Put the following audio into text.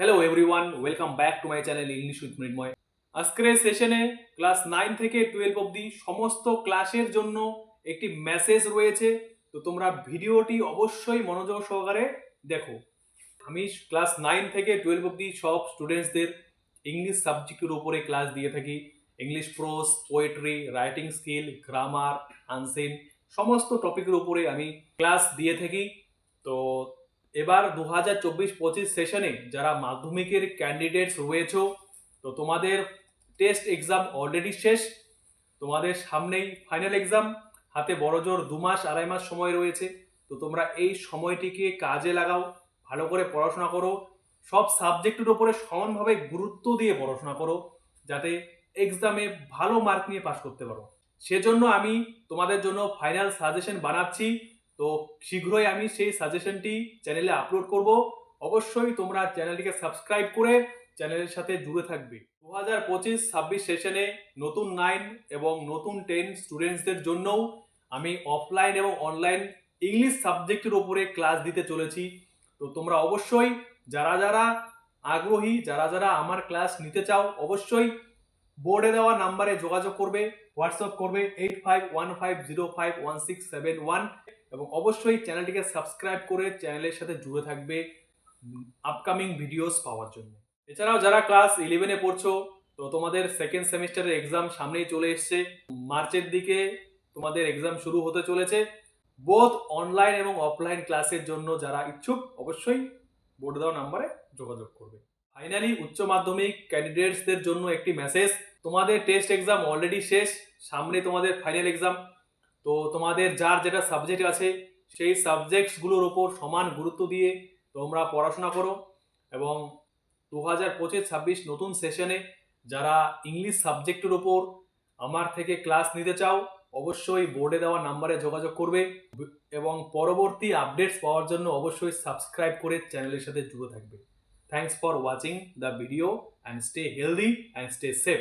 Hello everyone welcome back to my channel English with Mrinmoy আজকের এই সেশনে class nine থেকে টুয়েলভ অবধি সমস্ত ক্লাসের জন্য একটি মেসেজ রয়েছে। তো তোমরা ভিডিওটি অবশ্যই মনোযোগ সহকারে দেখো। আমি ক্লাস নাইন থেকে টুয়েলভ অবধি সব স্টুডেন্টসদের ইংলিশ সাবজেক্টের উপরে ক্লাস দিয়ে থাকি। English prose poetry writing skill grammar unseen সমস্ত টপিকের উপরে আমি ক্লাস দিয়ে থাকি। তো এবার দু হাজার চব্বিশ পঁচিশ সেশনে যারা মাধ্যমিকের ক্যান্ডিডেটস রয়েছো, তো তোমাদের টেস্ট এক্সাম অলরেডি শেষ। তোমাদের সামনেই ফাইনাল এক্সাম হাতে বড় জোর দু মাস আড়াই মাস সময় রয়েছে। তো তোমরা এই সময়টিকে কাজে লাগাও, ভালো করে পড়াশোনা করো। সব সাবজেক্টের উপরে সমানভাবে গুরুত্ব দিয়ে পড়াশোনা করো, যাতে এক্সামে ভালো মার্ক নিয়ে পাশ করতে পারো। সেজন্য আমি তোমাদের জন্য ফাইনাল সাজেশন বানাচ্ছি। তো শীঘ্রই আমি সেই সাজেশনটি চ্যানেলে আপলোড করব। অবশ্যই তোমরা চ্যানেলটিকে সাবস্ক্রাইব করে চ্যানেলের সাথে জুড়ে থাকবে। দু হাজার পঁচিশ ছাব্বিশ সেশনে নতুন নাইন এবং নতুন টেন স্টুডেন্টসদের জন্যও আমি অফলাইন এবং অনলাইন ইংলিশ সাবজেক্টের উপরে ক্লাস দিতে চলেছি। তো তোমরা অবশ্যই যারা যারা আগ্রহী, যারা যারা আমার ক্লাস নিতে চাও, অবশ্যই বোর্ডে দেওয়া নাম্বারে যোগাযোগ করবে হোয়াটসঅ্যাপ করবে eight five one five zero five one six seven one এবং অবশ্যই চ্যানেলটিকে সাবস্ক্রাইব করে চ্যানেলের সাথে জুড়ে থাকবে আপকামিং ভিডিওস পাওয়ার জন্য। এছাড়াও যারা ক্লাস ইলেভেনে পড়ছো, তো তোমাদের সেকেন্ড সেমিস্টারের এক্সাম সামনেই চলে এসছে। মার্চের দিকে তোমাদের এক্সাম শুরু হতে চলেছে। বোধ অনলাইন এবং অফলাইন ক্লাসের জন্য যারা ইচ্ছুক, অবশ্যই বোর্ড দেওয়া নাম্বারে যোগাযোগ করবে। ফাইনালি উচ্চ মাধ্যমিক ক্যান্ডিডেটসদের জন্য একটি মেসেজ তোমাদের টেস্ট এক্সাম অলরেডি শেষ, সামনে তোমাদের ফাইনাল এক্সাম তো তোমাদের যার যেটা সাবজেক্ট আছে, সেই সাবজেক্টসগুলোর ওপর সমান গুরুত্ব দিয়ে তোমরা পড়াশোনা করো এবং দু হাজার পঁচিশ ছাব্বিশ নতুন সেশনে যারা ইংলিশ সাবজেক্টের ওপর আমার থেকে ক্লাস নিতে চাও, অবশ্যই বোর্ডে দেওয়া নাম্বারে যোগাযোগ করবে এবং পরবর্তী আপডেটস পাওয়ার জন্য অবশ্যই সাবস্ক্রাইব করে চ্যানেলের সাথে জুড়ে থাকবে। Thanks for watching the video and stay healthy and stay safe